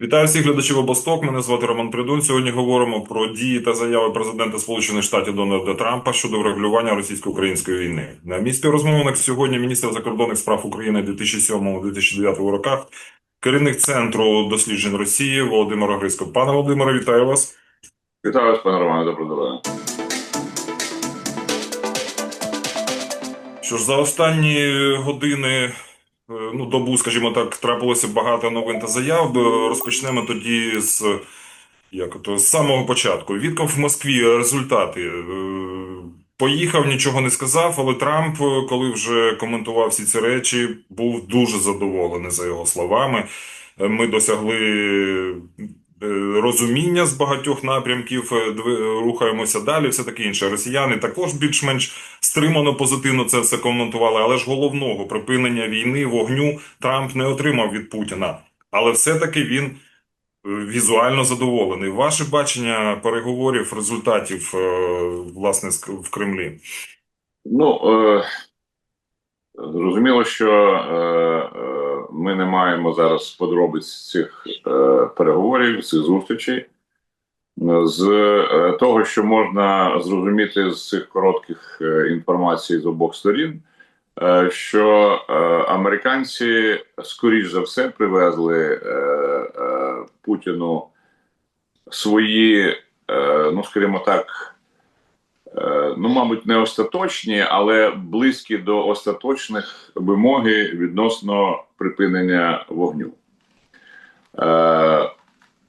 Вітаю всіх глядачів обосток. Мене звати Роман Придун. Сьогодні говоримо про дії та заяви президента Сполучених Штатів Дональда Трампа щодо врегулювання російсько-української війни. На мій співрозмовник сьогодні міністр закордонних справ України 2007-2009 роках, керівник центру досліджень Росії Володимир Грицько. Пане Володимире, вітаю вас. Вітаю вас, пане Романе, доброго. Що ж за останні години, ну добу, скажімо так, трапилося багато новин та заяв. Е, Розпочнемо тоді з як то з самого початку. Вітков в Москві результати. Е, Поїхав, нічого не сказав, але Трамп, е, коли вже коментував всі ці речі, був дуже задоволений за його словами. Е, Ми досягли е, розуміння з багатьох напрямків, е, рухаємося далі, все таке інше. Росіяни також більш-менш стримано позитивно це все коментували, але ж головного припинення війни, вогню Трамп не отримав від Путіна. Але все-таки він е, візуально задоволений. Ваше бачення переговорів, результатів е, власне в Кремлі. Ну, е, зрозуміло, що е, е, ми не маємо зараз подробиць цих е, переговорів, цих зустрічей. З е, того, що можна зрозуміти з цих коротких е, інформацій з обох сторін, е, що американці, скоріш за все, привезли Путіну свої, ну скажімо так, ну, мабуть, не остаточні, але близькі до остаточних вимоги відносно припинення вогню.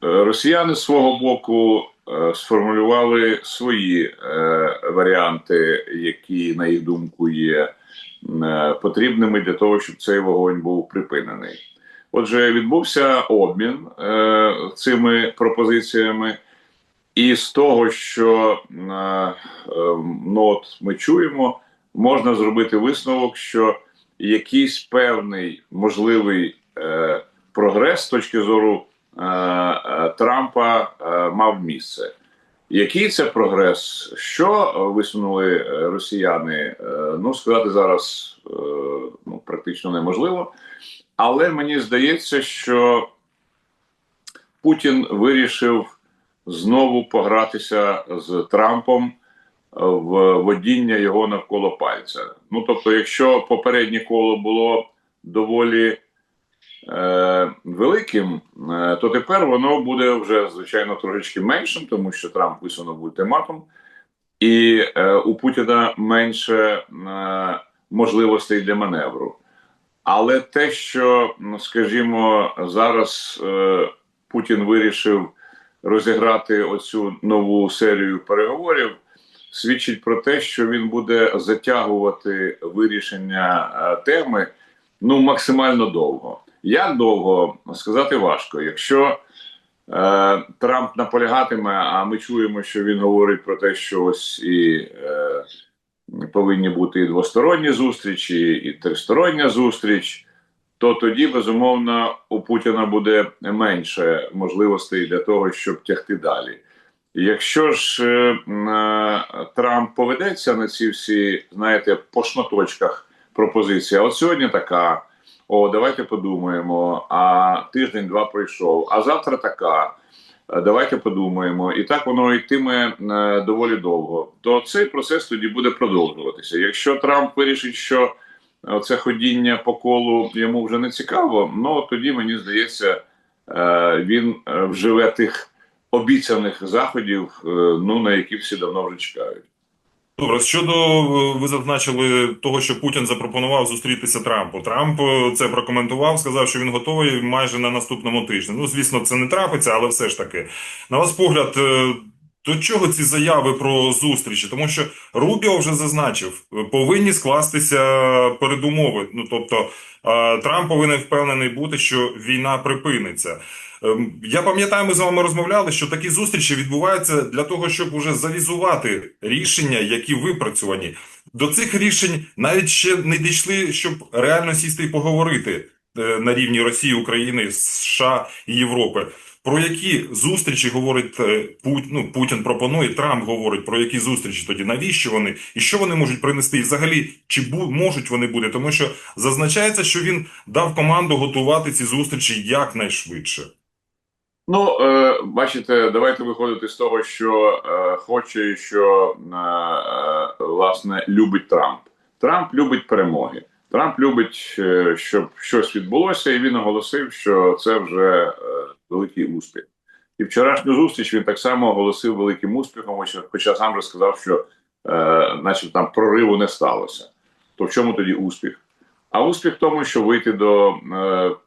Е, Росіяни з свого боку е, сформулювали свої е, варіанти, які, на їх думку, є потрібними для того, щоб цей вогонь був припинений. Отже, відбувся обмін цими пропозиціями, і з того, що е, е, ну, от ми чуємо, можна зробити висновок, що якийсь певний можливий прогрес з точки зору Трампа е, мав місце. Який це прогрес? Що е, висунули е, росіяни? Е, Ну, сказати зараз е, ну, практично неможливо. Але мені здається, що Путін вирішив знову погратися з Трампом в водіння його навколо пальця. Ну тобто, якщо попереднє коло було доволі е, великим, е, то тепер воно буде вже звичайно трошечки меншим, тому що Трамп висунув ультиматум, і е, у Путіна менше е, можливостей для маневру. Але те, що, скажімо, зараз е, Путін вирішив розіграти оцю нову серію переговорів, свідчить про те, що він буде затягувати вирішення е, теми ну максимально довго. Як довго сказати важко, якщо е, Трамп наполягатиме, а ми чуємо, що він говорить про те, що ось і е, повинні бути і двосторонні зустрічі, і тристороння зустріч, то тоді, безумовно, у Путіна буде менше можливостей для того, щоб тягти далі. Якщо ж е, е, Трамп поведеться на ці всі, знаєте, по шматочках пропозиції, а от сьогодні така. О, давайте подумаємо. А тиждень-два пройшов, а завтра така. Е, Давайте подумаємо, і так воно йтиме е, доволі довго. То цей процес тоді буде продовжуватися. Якщо Трамп вирішить, що це ходіння по колу йому вже не цікаво, ну тоді мені здається, е, він е, вживе тих обіцяних заходів, е, ну на які всі давно вже чекають. Добре, щодо е, ви зазначили того, що Путін запропонував зустрітися Трампу. Трамп е, це прокоментував, сказав, що він готовий майже на наступному тижні. Ну, звісно, це не трапиться, але все ж таки. На вас погляд, е, до чого ці заяви про зустрічі? Тому що Рубіо вже зазначив, повинні скластися передумови. Ну тобто Трамп повинен впевнений бути, що війна припиниться. Ем, Я пам'ятаю, ми з вами розмовляли, що такі зустрічі відбуваються для того, щоб уже завізувати рішення, які випрацьовані. До цих рішень навіть ще не дійшли, щоб реально сісти і поговорити е, на рівні Росії, України, США і Європи. Про які зустрічі говорить е, Пут, ну, Путін пропонує, Трамп говорить про які зустрічі тоді, навіщо вони і що вони можуть принести, і взагалі чи бу, можуть вони бути, тому що зазначається, що він дав команду готувати ці зустрічі якнайшвидше. Ну, е, бачите, давайте виходити з того, що е, хоче, що е, власне любить Трамп. Трамп любить перемоги. Трамп любить, щоб щось відбулося, і він оголосив, що це вже великий успіх. І вчорашню зустріч він так само оголосив великим успіхом, хоча, сам же сказав, що наче там прориву не сталося. То в чому тоді успіх? А успіх в тому, що вийти до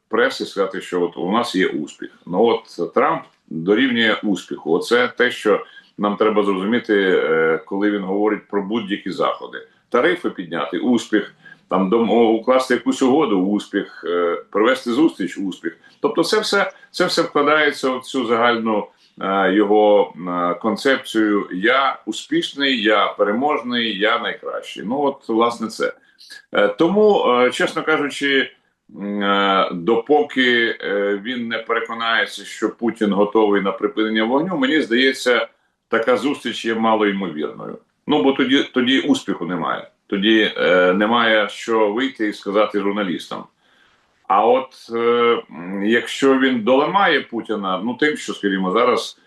преси сказати, що от у нас є успіх. Ну от Трамп дорівнює успіху. Оце те, що нам треба зрозуміти, е, коли він говорить про будь-які заходи. Тарифи підняти успіх, там укласти якусь угоду, успіх, е, провести зустріч, успіх. Тобто, це все, це все вкладається в цю загальну е, його концепцію. Я успішний, я переможний, я найкращий. Ну от власне це. Тому, чесно кажучи, допоки е, він не переконається, що Путін готовий на припинення вогню, мені здається, така зустріч є малоймовірною. Ну бо тоді, тоді успіху немає. Тоді е, немає що вийти і сказати журналістам. А от е, якщо він доламає Путіна, ну тим, що, скажімо, зараз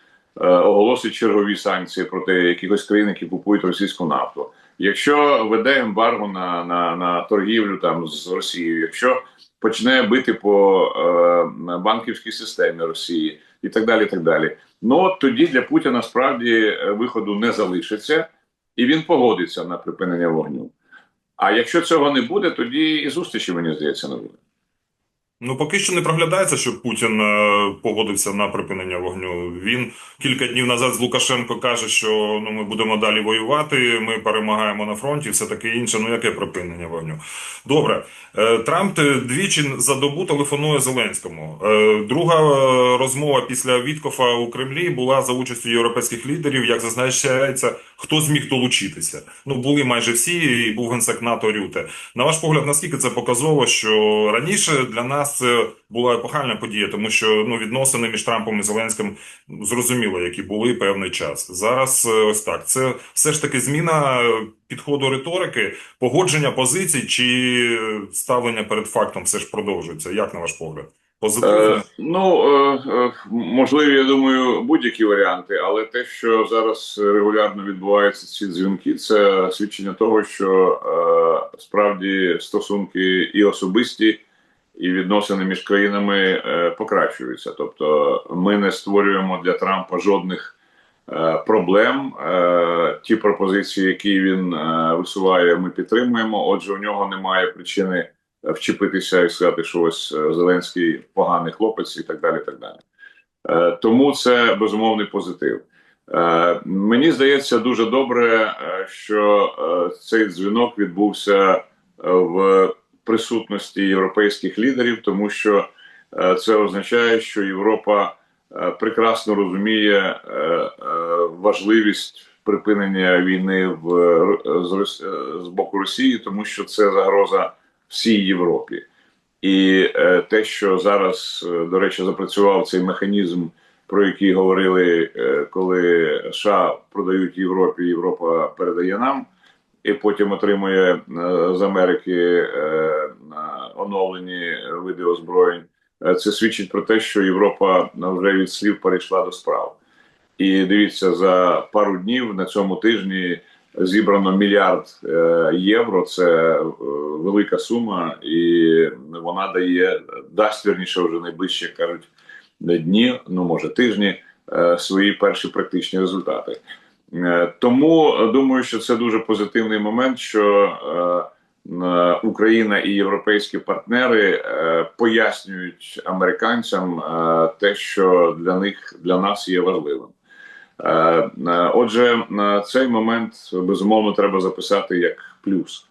е, оголосить чергові санкції проти якихось країн, які купують російську нафту. Якщо веде ембарго на, на, на торгівлю там з Росією, якщо почне бити по е, банківській системі Росії і так далі. і так далі. Ну от тоді для Путіна справді е, виходу не залишиться, і він погодиться на припинення вогню. А якщо цього не буде, тоді і зустрічі, мені здається, не буде. Ну, поки що не проглядається, що Путін е, погодився на припинення вогню. Він кілька днів назад з Лукашенко каже, що ну ми будемо далі воювати, ми перемагаємо на фронті, все таке інше. Ну яке припинення вогню? Добре, Е, Трамп двічі за добу телефонує Зеленському. Е, Друга розмова після Віткофа у Кремлі була за участю європейських лідерів. Як зазначається, хто зміг долучитися? Ну були майже всі, і був генсек НАТО Рюте. На ваш погляд, наскільки це показово, що раніше для нас це була епохальна подія, тому що ну відносини між Трампом і Зеленським зрозуміло, які були певний час. Зараз е, ось так. Це все ж таки зміна е, підходу риторики, погодження позицій чи ставлення перед фактом все ж продовжується. Як на ваш погляд? Е, ну е, е, можливі, я думаю, будь-які варіанти, але те, що зараз регулярно відбуваються ці дзвінки, це свідчення того, що е, справді стосунки і особисті, і відносини між країнами е, покращуються. Тобто, ми не створюємо для Трампа жодних е, проблем. Е, ті пропозиції, які він висуває, ми підтримуємо. Отже, у нього немає причини вчепитися і сказати, що ось Зеленський поганий хлопець, і так далі. так далі. Тому це безумовний позитив. Мені здається дуже добре, що цей дзвінок відбувся в присутності європейських лідерів, тому що е, це означає, що Європа е, прекрасно розуміє е, важливість припинення війни в з, боку Росії, тому що це загроза всій Європі. І те, що зараз, до речі, запрацював цей механізм, про який говорили, коли США продають Європі, Європа передає нам, і потім отримує е, з Америки е, оновлені види озброєнь. Е, Це свідчить про те, що Європа вже від слів перейшла до справ. І дивіться, за пару днів на цьому тижні зібрано мільярд євро. Це велика сума, і вона дає дасть вірніше вже найближчі як кажуть дні, ну може тижні, свої перші практичні результати. Е, Тому е, думаю, що це дуже позитивний момент, що е, Україна і європейські партнери пояснюють американцям те, що для них для нас є важливим. Отже, цей момент безумовно треба записати як плюс.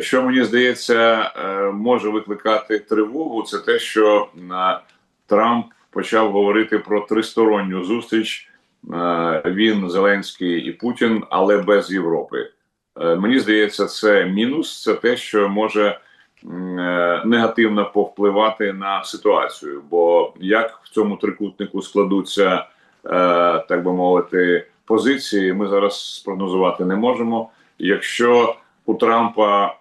Що мені здається, може викликати тривогу, це те, що Трамп почав говорити про тристоронню зустріч. Е, Він, Зеленський і Путін, але без Європи. Е, Мені здається, це мінус. Це те, що може е, негативно повпливати на ситуацію. Бо як в цьому трикутнику складуться так би мовити, позиції, ми зараз спрогнозувати не можемо. Якщо у Трампа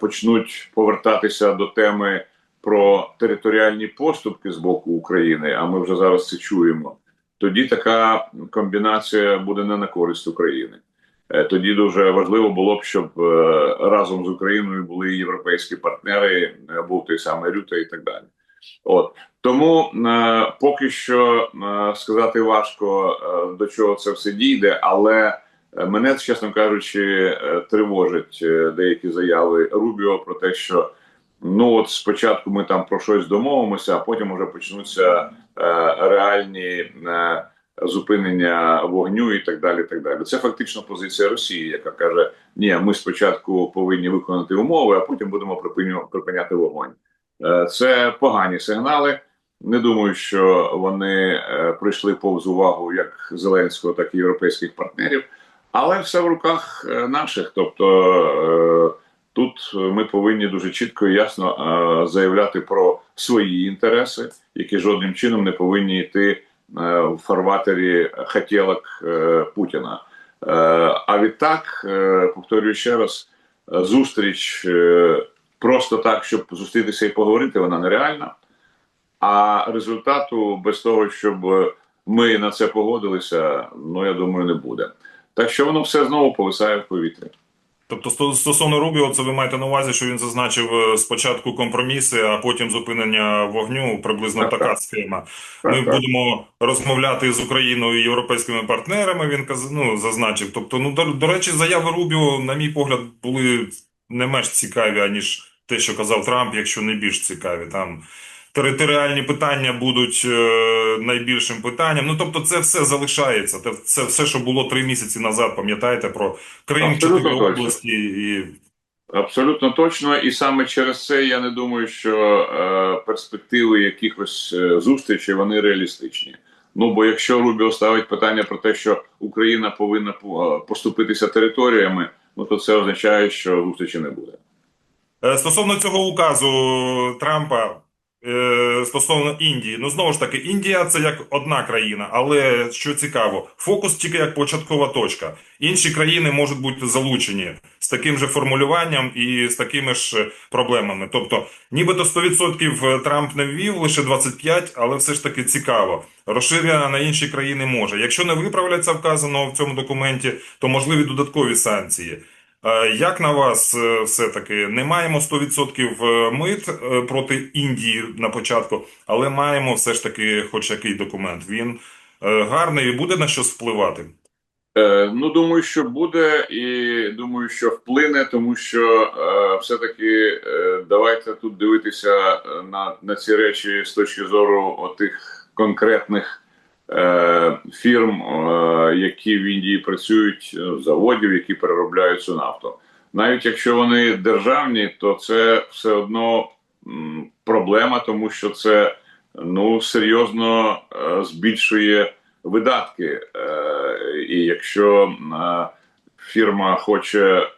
почнуть повертатися до теми про територіальні поступки з боку України, а ми вже зараз це чуємо, тоді така комбінація буде не на користь України. Е, Тоді дуже важливо було б, щоб е, разом з Україною були європейські партнери, е, був той самий Рюте і так далі. От тому поки що сказати важко до чого це все дійде, але мене, чесно кажучи, тривожить деякі заяви Рубіо про те, що ну от спочатку ми там про щось домовимося, а потім вже почнуться е, реальні е, зупинення вогню і так далі. так далі. Це фактично позиція Росії, яка каже: ні, ми спочатку повинні виконати умови, а потім будемо припиняти вогонь. Е, Це погані сигнали. Не думаю, що вони е, прийшли повз увагу як Зеленського, так і європейських партнерів, але все в руках е, наших. Тобто е, ми повинні дуже чітко і ясно е, заявляти про свої інтереси, які жодним чином не повинні йти е, в фарватері хотілок е, Путіна. А відтак, повторюю ще раз, зустріч просто так, щоб зустрітися і поговорити, вона нереальна. А результату без того, щоб ми на це погодилися, ну я думаю, не буде. Так що воно все знову повисає в повітрі. Тобто, стосовно Рубіо, це ви маєте на увазі, що він зазначив е, спочатку компроміси, а потім зупинення вогню. Приблизно Так, така так. схема. Так, Ми так. будемо розмовляти з Україною і європейськими партнерами. Він ну, зазначив. Тобто, ну до, до речі, заяви Рубіо, на мій погляд, були не менш цікаві, аніж те, що казав Трамп, якщо не більш цікаві. Там територіальні питання будуть е, найбільшим питанням. Ну тобто, це все залишається. Це, все, що було три місяці назад. Пам'ятаєте про Крим, чотири області і Абсолютно точно, і саме через це я не думаю, що е, перспективи якихось е, зустрічей вони реалістичні. Ну бо якщо Рубіо ставить питання про те, що Україна повинна е, поступитися територіями, ну то це означає, що зустрічі не буде. Стосовно цього указу Трампа стосовно Індії, ну знову ж таки, Індія це як одна країна, але що цікаво, фокус тільки як початкова точка. Інші країни можуть бути залучені з таким же формулюванням і з такими ж проблемами. Тобто, нібито 100% Трамп не ввів, лише 25%, але все ж таки цікаво. Розширення на інші країни може. Якщо не виправляться вказано в цьому документі, то можливі додаткові санкції. Е, Як на вас е, все-таки не маємо 100% мит е, проти Індії на початку, але маємо все ж таки хоч який документ. Він гарний і буде на щось впливати. Е, ну, думаю, що буде, і думаю, що вплине, тому що е, все-таки е, давайте тут дивитися на, на ці речі з точки зору отих конкретних фірм, е, які в Індії працюють, е, заводів, які переробляють цю нафту. Навіть якщо вони державні, то це все одно проблема, тому що це ну серйозно е, збільшує видатки. Е, і якщо е, фірма хоче е,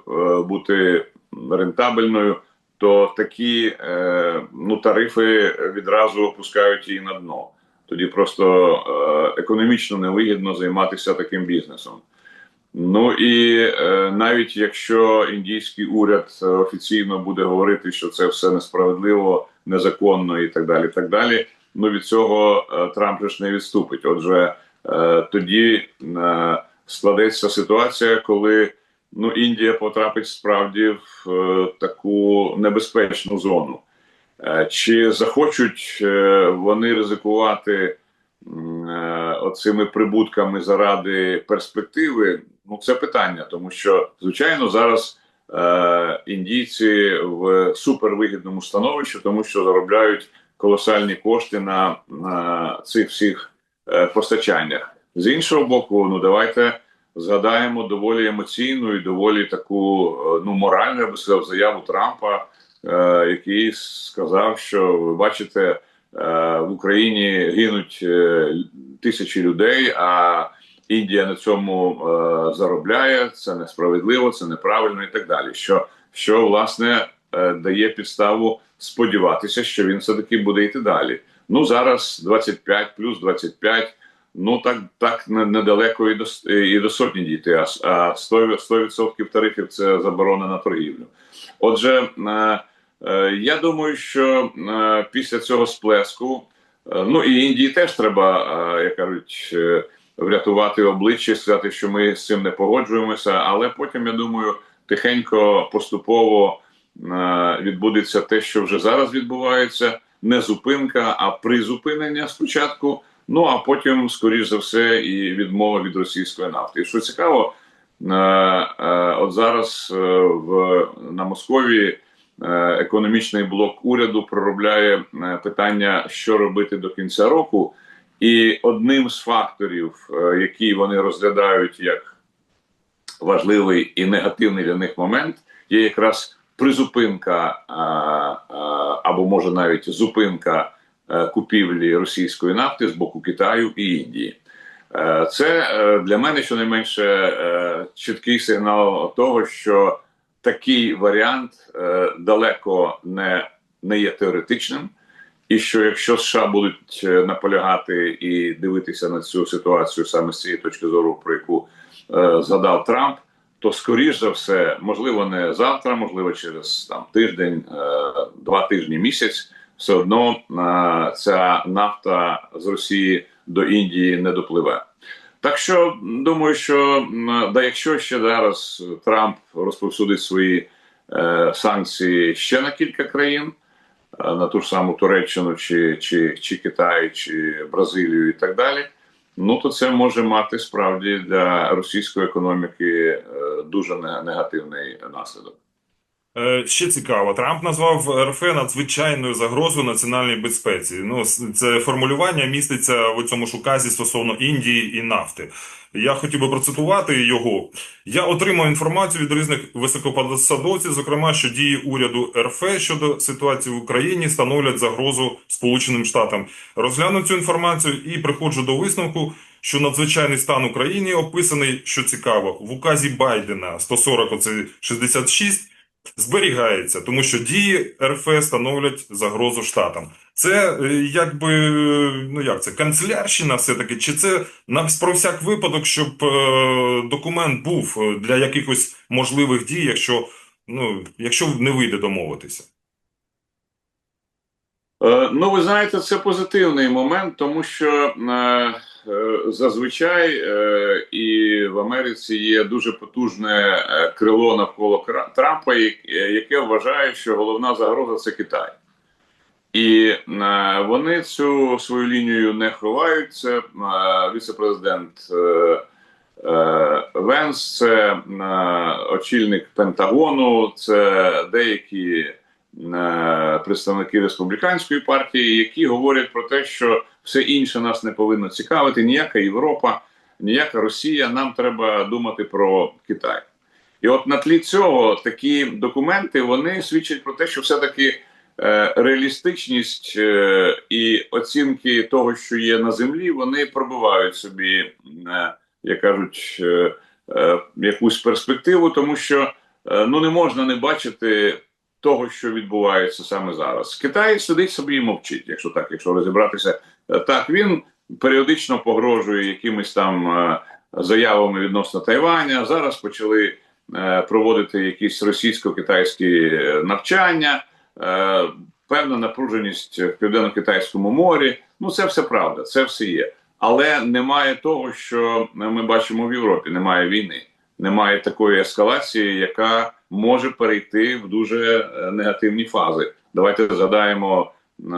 бути рентабельною, то такі е, ну, тарифи відразу опускають її на дно. Тоді просто е, економічно невигідно займатися таким бізнесом. Ну і е, навіть якщо індійський уряд е, офіційно буде говорити, що це все несправедливо, незаконно і так далі, так далі. Ну від цього Трамп ж не відступить. Отже, тоді складеться ситуація, коли ну Індія потрапить справді в таку небезпечну зону. Е, Чи захочуть е, вони ризикувати е, оцими прибутками заради перспективи? Ну, це питання, тому що звичайно зараз індійці в супервигідному становищі, тому що заробляють колосальні кошти на, на цих всіх постачаннях. З іншого боку, ну давайте згадаємо доволі емоційну і доволі таку ну моральну я би сказав заяву Трампа, який сказав, що ви бачите, е, в Україні гинуть е, тисячі людей, а Індія на цьому е, заробляє. Це несправедливо, це неправильно і так далі. Що, що власне е, дає підставу сподіватися, що він все таки буде йти далі. Ну зараз 25 плюс 25, Ну так так недалеко і до і до сотні дійти. А а 100%, 100% тарифів це заборона на торгівлю. Отже, е, Е, Я думаю, що е, після цього сплеску, е, ну і Індії теж треба, е, як кажуть, е, врятувати обличчя сказати, що ми з цим не погоджуємося. Але потім, я думаю, тихенько, поступово е, відбудеться те, що вже зараз відбувається. Не зупинка, а призупинення спочатку. Ну а потім, скоріш за все, і відмова від російської нафти. І що цікаво, е, е, от зараз е, в на Московії е, економічний блок уряду проробляє е, питання, що робити до кінця року. І одним з факторів, е, які вони розглядають як важливий і негативний для них момент, є якраз призупинка або може навіть зупинка е, купівлі російської нафти з боку Китаю і Індії. Е, Це е, для мене щонайменше е, чіткий сигнал того, що такий варіант е, далеко не, не є теоретичним, і що якщо США будуть е, наполягати і дивитися на цю ситуацію саме з цієї точки зору, про яку е, згадав Трамп, то скоріш за все, можливо, не завтра, можливо, через там тиждень, е, два тижні, місяць, все одно е, ця нафта з Росії до Індії не допливе. Так що думаю, що да, якщо ще зараз Трамп розповсюдить свої е, санкції ще на кілька країн, е, на ту ж саму Туреччину, чи, чи, чи Китай, чи Бразилію і так далі. Ну то це може мати справді для російської економіки е, дуже негативний наслідок. Е, Ще цікаво, Трамп назвав РФ надзвичайною загрозою національній безпеці. Ну, це формулювання міститься в цьому ж указі стосовно Індії і нафти. Я хотів би процитувати його. Я отримав інформацію від різних високопосадовців, зокрема, що дії уряду РФ щодо ситуації в Україні становлять загрозу Сполученим Штатам. Розглянув цю інформацію і приходжу до висновку, що надзвичайний стан України описаний, що цікаво, в указі Байдена 140, оце 66, зберігається, тому що дії РФ становлять загрозу штатам. Це е, якби ну як це канцелярщина, все таки, чи це на про всяк випадок, щоб е, документ був е, для якихось можливих дій, якщо ну якщо не вийде домовитися. Ну, ви знаєте, це позитивний момент, тому що зазвичай е, і в Америці є дуже потужне е, крило навколо Трампа, е, яке вважає, що головна загроза це Китай. І е, вони цю свою лінію не ховають. Це е, віце-президент е, е, Венс, це е, очільник Пентагону, це деякі е, представники республіканської партії, які говорять про те, що все інше нас не повинно цікавити. Ніяка Європа, ніяка Росія. Нам треба думати про Китай. І от на тлі цього такі документи вони свідчать про те, що все-таки е, реалістичність е, і оцінки того, що є на землі, вони пробивають собі, е, як кажуть, е, е, якусь перспективу, тому що е, ну не можна не бачити того, що відбувається саме зараз. Китай сидить собі і мовчить, якщо так, якщо розібратися. Е, Так, він періодично погрожує якимись там е, заявами відносно Тайваня. Зараз почали е, проводити якісь російсько-китайські навчання, певна напруженість в південно-китайському морі. Ну, це все правда, це все є. Але немає того, що ми бачимо в Європі. Немає війни, немає такої ескалації, яка може перейти в дуже е, негативні фази. Давайте згадаємо, е,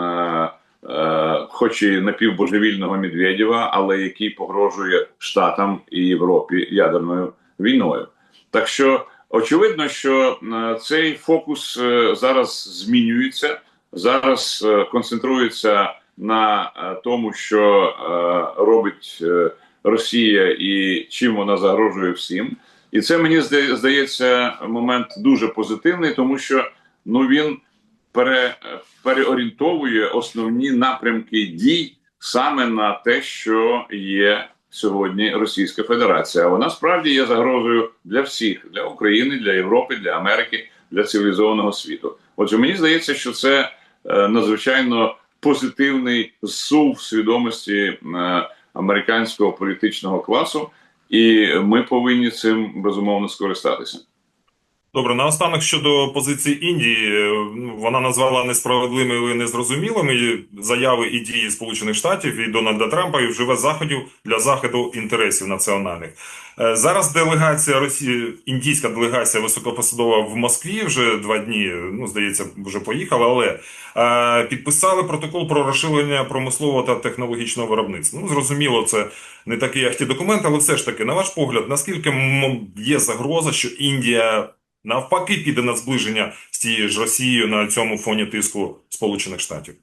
е, хоч і напівбожевільного Медведєва, але який погрожує Штатам і Європі ядерною війною. Так що очевидно, що е, цей фокус е, зараз змінюється, зараз концентрується на тому, що робить Росія і чим вона загрожує всім. І це мені зда- здається момент дуже позитивний, тому що ну він пере, переорієнтовує основні напрямки дій саме на те, що є сьогодні Російська Федерація. А вона справді є загрозою для всіх, для України, для Європи, для Америки, для цивілізованого світу. Отже, мені здається, що це е, надзвичайно позитивний зсув свідомості е, американського політичного класу, і ми повинні цим безумовно скористатися. Добре, наостанок щодо позиції Індії, е, ну, вона назвала несправедливими і незрозумілими заяви і дії Сполучених Штатів і Дональда Трампа і вживе заходів для захисту інтересів національних. Е, Зараз делегація Росії, індійська делегація високопосадова в Москві вже два дні, ну здається, вже поїхала, але е, підписали протокол про розширення промислового та технологічного виробництва. Ну зрозуміло, це не такий ті документи, але все ж таки, на ваш погляд, наскільки є загроза, що Індія навпаки піде на зближення з тією ж Росією на цьому фоні тиску Сполучених Штатів?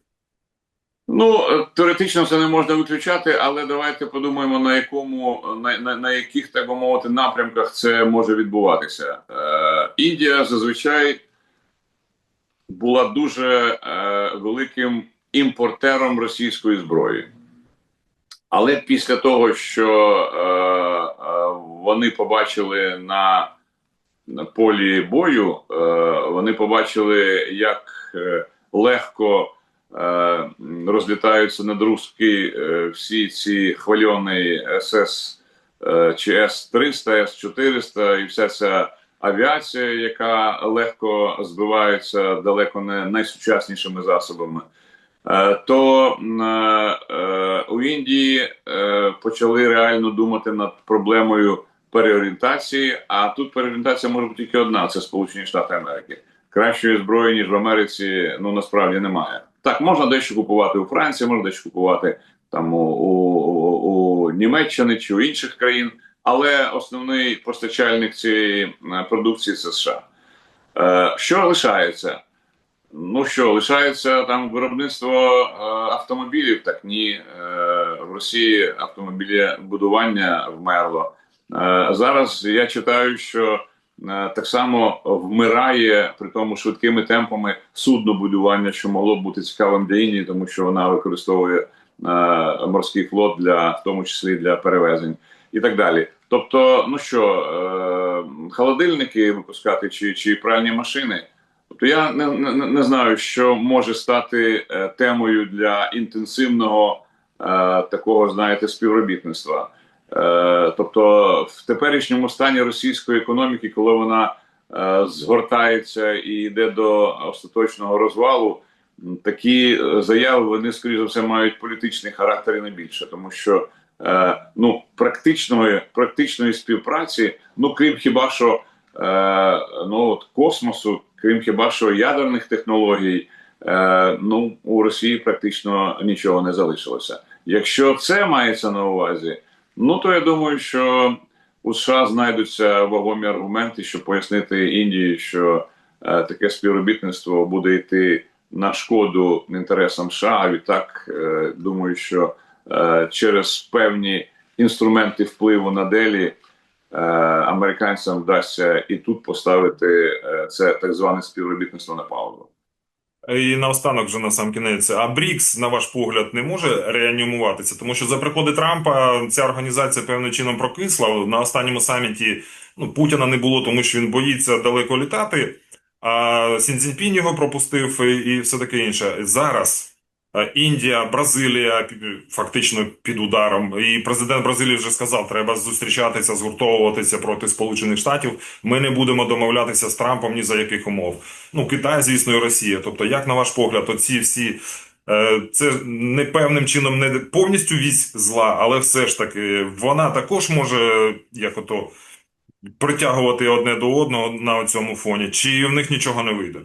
Ну, е, теоретично це не можна виключати, але давайте подумаємо, на якому на, на, на яких, так би мовити, напрямках це може відбуватися. Е, Індія зазвичай була дуже е, великим імпортером російської зброї. Але після того, що е, е, вони побачили на, полі бою, е, вони побачили, як е, легко е, розлітаються на друзки е, всі ці хвильоні СС чи С-300, С-400 і вся ця авіація, яка легко збивається далеко не найсучаснішими засобами. То у Індії почали реально думати над проблемою переорієнтації. А тут переорієнтація може бути тільки одна: це Сполучені Штати Америки. Кращої зброї ніж в Америці, ну насправді немає. Так, можна дещо купувати у Франції, можна дещо купувати там у, у, у, Німеччини чи у інших країн, але основний постачальник цієї е, продукції це США. Е, Що лишається? Ну що, лишається там виробництво е, автомобілів? Так ні. Е, в Росії автомобілебудування вмерло. Е, зараз я читаю, що е, так само вмирає при тому швидкими темпами суднобудування, що могло б бути цікавим для Індії, тому що вона використовує е, морський флот для в тому числі для перевезень і так далі. Тобто, ну що, холодильники випускати чи, чи пральні машини. Тобто я не, не, не знаю, що може стати темою для інтенсивного такого, знаєте, співробітництва. Е, тобто, в теперішньому стані російської економіки, коли вона е, згортається і йде до остаточного розвалу, такі е, заяви вони, скоріш за все, мають політичний характер і не більше, тому що ну, практичної, практичної співпраці, ну крім хіба що ну, от космосу, крім хіба що ядерних технологій, ну у Росії практично нічого не залишилося. Якщо це мається на увазі, ну то я думаю, що у США знайдуться вагомі аргументи, щоб пояснити Індії, що е, таке співробітництво буде йти на шкоду інтересам США. А відтак е, думаю, що е, через певні інструменти впливу на Делі е, американцям вдасться і тут поставити е, це так зване співробітництво на паузу. І наостанок вже на сам кінець. А БРІКС, на ваш погляд, не може реанімуватися, тому що за приходи Трампа ця організація певним чином прокисла. На останньому саміті ну, Путіна не було, тому що він боїться далеко літати. А Сінцзіньпін його пропустив і, все таке інше. Зараз Індія, Бразилія фактично під ударом. І президент Бразилії вже сказав, треба зустрічатися, згуртовуватися проти Сполучених Штатів. Ми не будемо домовлятися з Трампом ні за яких умов. Ну, Китай, звісно, і Росія. Тобто, як на ваш погляд, оці всі. е, Це не певним чином не повністю вісь зла, але все ж таки вона також може як ото притягувати одне до одного на цьому фоні, чи в них нічого не вийде?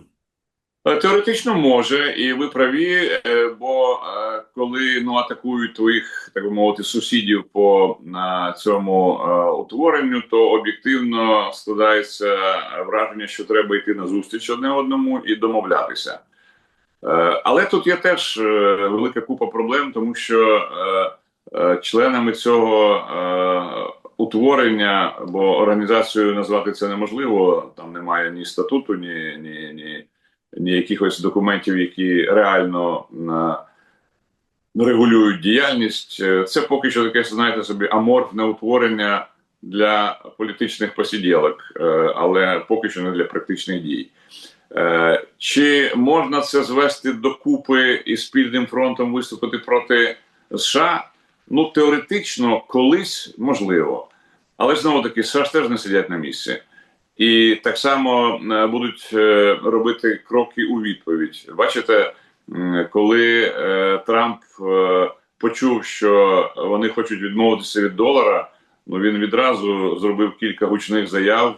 Е, Теоретично може, і ви праві, е, бо е, коли ну атакують твоїх, так би мовити, сусідів по цьому утворенню, то об'єктивно складається враження, що треба йти на зустріч одне одному і домовлятися. Але тут є теж велика купа проблем, тому що членами цього утворення, бо організацією назвати це неможливо, там немає ні статуту, ні, ні ні якихось документів, які реально на, ну, регулюють діяльність. Е, Це поки що таке, знаєте собі, аморфне утворення для політичних посіділок, е, але поки що не для практичних дій. Е, Чи можна це звести докупи і спільним фронтом виступити проти США? Ну, теоретично, колись можливо. Але знову таки, США ж теж не сидять на місці. І так само е, будуть е, робити кроки у відповідь. Бачите, коли е, Трамп почув, що вони хочуть відмовитися від долара, ну він відразу зробив кілька гучних заяв,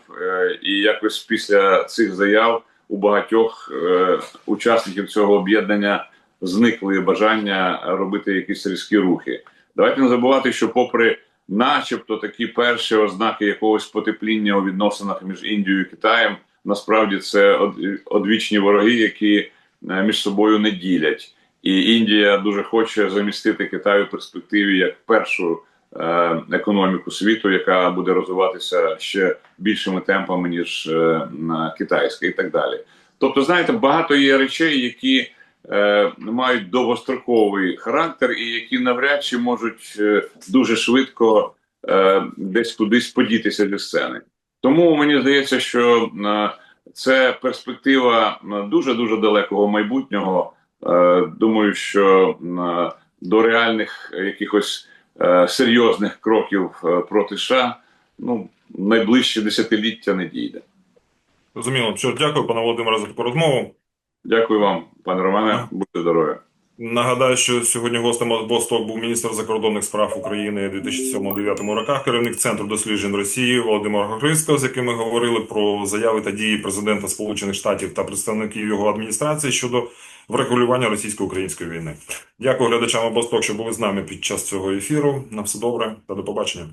і якось після цих заяв у багатьох учасників цього об'єднання зникли бажання робити якісь різкі рухи. Давайте не забувати, що попри начебто такі перші ознаки якогось потепління у відносинах між Індією і Китаєм, насправді це одвічні вороги, які е, між собою не ділять. І Індія дуже хоче замістити Китай у перспективі як першу е, економіку світу, яка буде розвиватися ще більшими темпами ніж е, китайська, і так далі. Тобто, знаєте, багато є речей, які мають довгостроковий характер, і які навряд чи можуть е, дуже швидко е, десь кудись подітися зі сцени. Тому мені здається, що е, це перспектива дуже дуже далекого майбутнього. Е, думаю, що е, до реальних якихось е, серйозних кроків е, проти США ну найближче десятиліття не дійде. Зрозуміло. Що дякую, пане Володимире, за таку розмову. Дякую вам, пане Романе. Будьте здорові. Нагадаю, що сьогодні гостем Босток був міністр закордонних справ України у 2007-2009 роках, керівник центру досліджень Росії Володимир Гриско, з яким ми говорили про заяви та дії президента Сполучених Штатів та представників його адміністрації щодо врегулювання російсько-української війни. Дякую глядачам Босток, що були з нами під час цього ефіру. На все добре та до побачення.